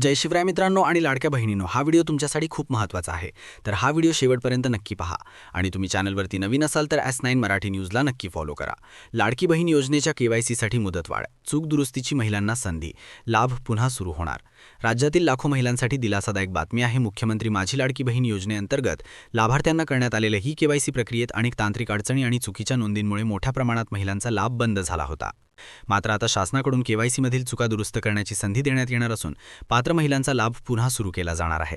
जय शिवराय मित्रांनो आणि लाडक्या बहिणींनो हा व्हिडिओ तुमच्यासाठी खूप महत्त्वाचा आहे. तर हा व्हिडिओ शेवटपर्यंत नक्की पहा आणि तुम्ही चॅनलवरती नवीन असाल तर एस नाईन मराठी न्यूजला नक्की फॉलो करा. लाडकी बहीण योजनेच्या केवायसीसाठी मुदतवाढ चूक दुरुस्तीची महिलांना संधी लाभ पुन्हा सुरू होणार. राज्यातील लाखो महिलांसाठी दिलासादायक बातमी आहे मुख्यमंत्री माझी लाडकी बहीण योजनेअंतर्गत लाभार्थ्यांना करण्यात आलेल्या ही केवायसी प्रक्रियेत अनेक तांत्रिक अडचणी आणि चुकीच्या नोंदींमुळे मोठ्या प्रमाणात महिलांचा लाभ बंद झाला होता. मात्र आता शासनाकडून केवायसीमधील चुका दुरुस्त करण्याची संधी देण्यात येणार असून पात्र महिलांचा लाभ पुन्हा सुरू केला जाणार आहे.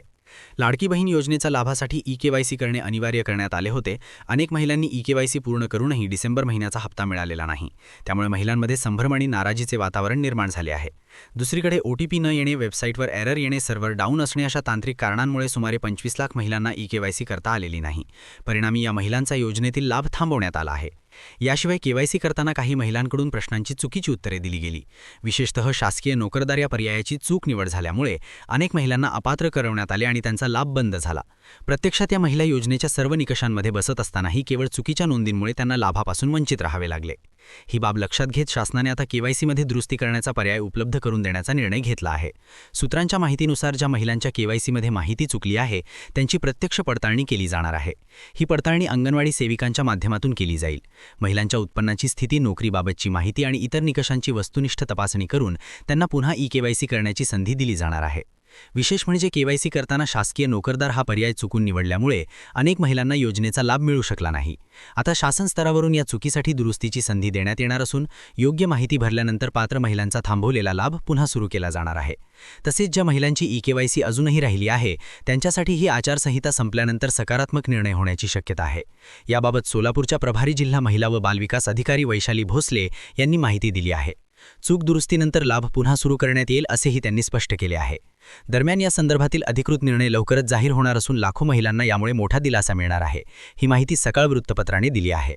लाडकी बहीण योजनेच्या लाभासाठी ई केवायसी करणे अनिवार्य करण्यात आले होते. अनेक महिलांनी ई केवायसी पूर्ण करूनही डिसेंबर महिन्याचा हप्ता मिळालेला नाही. त्यामुळे महिलांमध्ये संभ्रम आणि नाराजीचे वातावरण निर्माण झाले आहे. दुसरीकडे ओटीपी न येणे वेबसाईटवर एरर येणे सर्व्हर डाऊन असणे अशा तांत्रिक कारणांमुळे सुमारे पंचवीस लाख महिलांना ई केवायसी करता आलेली नाही. परिणामी या महिलांचा योजनेतील लाभ थांबवण्यात आला आहे. याशिवाय केवायसी करताना काही महिलांकडून प्रश्नांची चुकीची उत्तरे दिली गेली. विशेषतः शासकीय नोकरदार या पर्यायाची चूक निवड झाल्यामुळे अनेक महिलांना अपात्र करवण्यात आले आणि त्यांचा लाभ बंद झाला. प्रत्यक्षात या महिला योजनेच्या सर्व निकषांमध्ये बसत असतानाही केवळ चुकीच्या नोंदींमुळे त्यांना लाभापासून वंचित राहावे लागले. ही बाब लक्षात घेत शासनाने आता केवायसीमध्ये दुरुस्ती करण्याचा पर्याय उपलब्ध करून देण्याचा निर्णय घेतला आहे. सूत्रांच्या माहितीनुसार ज्या महिलांच्या केवायसीमध्ये माहिती चुकली आहे त्यांची प्रत्यक्ष पडताळणी केली जाणार आहे. ही पडताळणी अंगणवाडी सेविकांच्या माध्यमातून केली जाईल. महिलांच्या उत्पन्नाची स्थिती नोकरीबाबतची माहिती आणि इतर निकषांची वस्तुनिष्ठ तपासणी करून त्यांना पुन्हा ई केवायसी करण्याची संधी दिली जाणार आहे. विशेष म्हणजे केवायसी करताना शासकीय नोकरदार हा पर्याय चुकून निवडल्यामुळे अनेक महिलांना योजनेचा लाभ मिळू शकला नाही. आता शासन स्तरावरून या चुकीसाठी दुरुस्तीची संधी देण्यात येणार असून योग्य माहिती भरल्यानंतर पात्र महिलांचा थांबवलेला लाभ पुन्हा सुरू केला जाणार आहे. तसेच ज्या महिलांची ई केवायसी अजूनही राहिली आहे त्यांच्यासाठी ही आचारसंहिता संपल्यानंतर सकारात्मक निर्णय होण्याची शक्यता आहे. याबाबत सोलापूरच्या प्रभारी जिल्हा महिला व बालविकास अधिकारी वैशाली भोसले यांनी माहिती दिली आहे. चूक दुरुस्तीनंतर लाभ पुन्हा सुरू करण्यात येईल असेही त्यांनी स्पष्ट केले आहे. दरम्यान या संदर्भातील अधिकृत निर्णय लवकरच जाहीर होणार असून लाखो महिलांना यामुळे मोठा दिलासा मिळणार आहे. ही माहिती सकाळ वृत्तपत्राने दिली आहे.